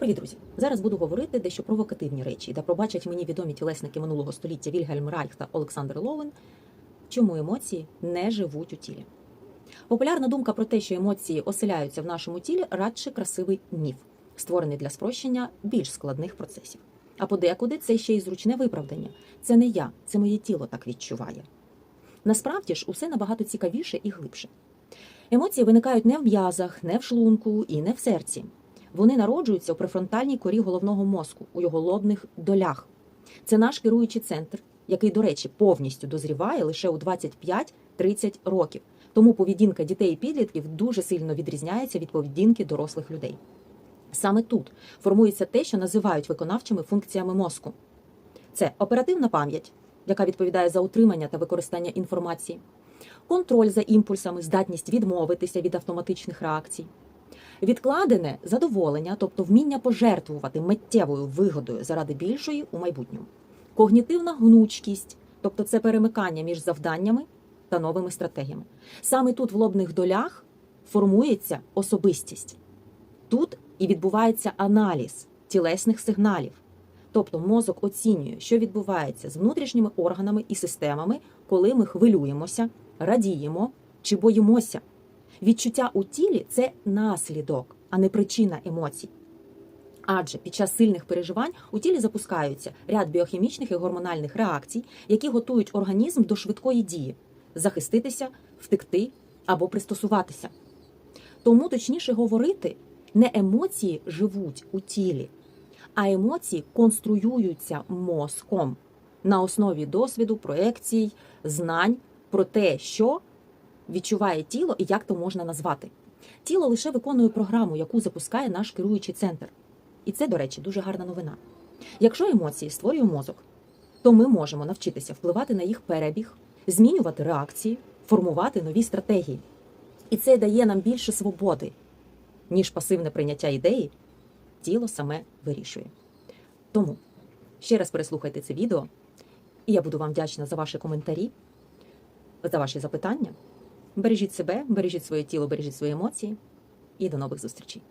Привіт, друзі! Зараз буду говорити дещо провокативні речі, де пробачать мені відомі тілесники минулого століття Вільгельм Райх та Олександр Ловен, чому емоції не живуть у тілі. Популярна думка про те, що емоції оселяються в нашому тілі, радше красивий міф, створений для спрощення більш складних процесів. А подекуди це ще й зручне виправдання. Це не я, це моє тіло так відчуває. Насправді ж усе набагато цікавіше і глибше. Емоції виникають не в м'язах, не в шлунку і не в серці. Вони народжуються у префронтальній корі головного мозку, у його лобних долях. Це наш керуючий центр, який, до речі, повністю дозріває лише у 25-30 років. Тому поведінка дітей і підлітків дуже сильно відрізняється від поведінки дорослих людей. Саме тут формується те, що називають виконавчими функціями мозку. Це оперативна пам'ять, яка відповідає за утримання та використання інформації, контроль за імпульсами, здатність відмовитися від автоматичних реакцій, відкладене задоволення, тобто вміння пожертвувати миттєвою вигодою заради більшої у майбутньому, когнітивна гнучкість, тобто це перемикання між завданнями та новими стратегіями. Саме тут в лобних долях формується особистість. Тут і відбувається аналіз тілесних сигналів. Тобто мозок оцінює, що відбувається з внутрішніми органами і системами, коли ми хвилюємося, радіємо чи боїмося. Відчуття у тілі це наслідок, а не причина емоцій. Адже під час сильних переживань у тілі запускаються ряд біохімічних і гормональних реакцій, які готують організм до швидкої дії захиститися, втекти або пристосуватися. Тому точніше говорити, не емоції живуть у тілі, а емоції конструюються мозком на основі досвіду, проекцій, знань про те, що відчуває тіло і як то можна назвати. Тіло лише виконує програму, яку запускає наш керуючий центр. І це, до речі, дуже гарна новина. Якщо емоції створює мозок, то ми можемо навчитися впливати на їх перебіг, змінювати реакції, формувати нові стратегії. І це дає нам більше свободи, ніж пасивне прийняття ідеї, тіло саме вирішує. Тому ще раз переслухайте це відео, і я буду вам вдячна за ваші коментарі, за ваші запитання. Бережіть себе, бережіть своє тіло, бережіть свої емоції і до нових зустрічей.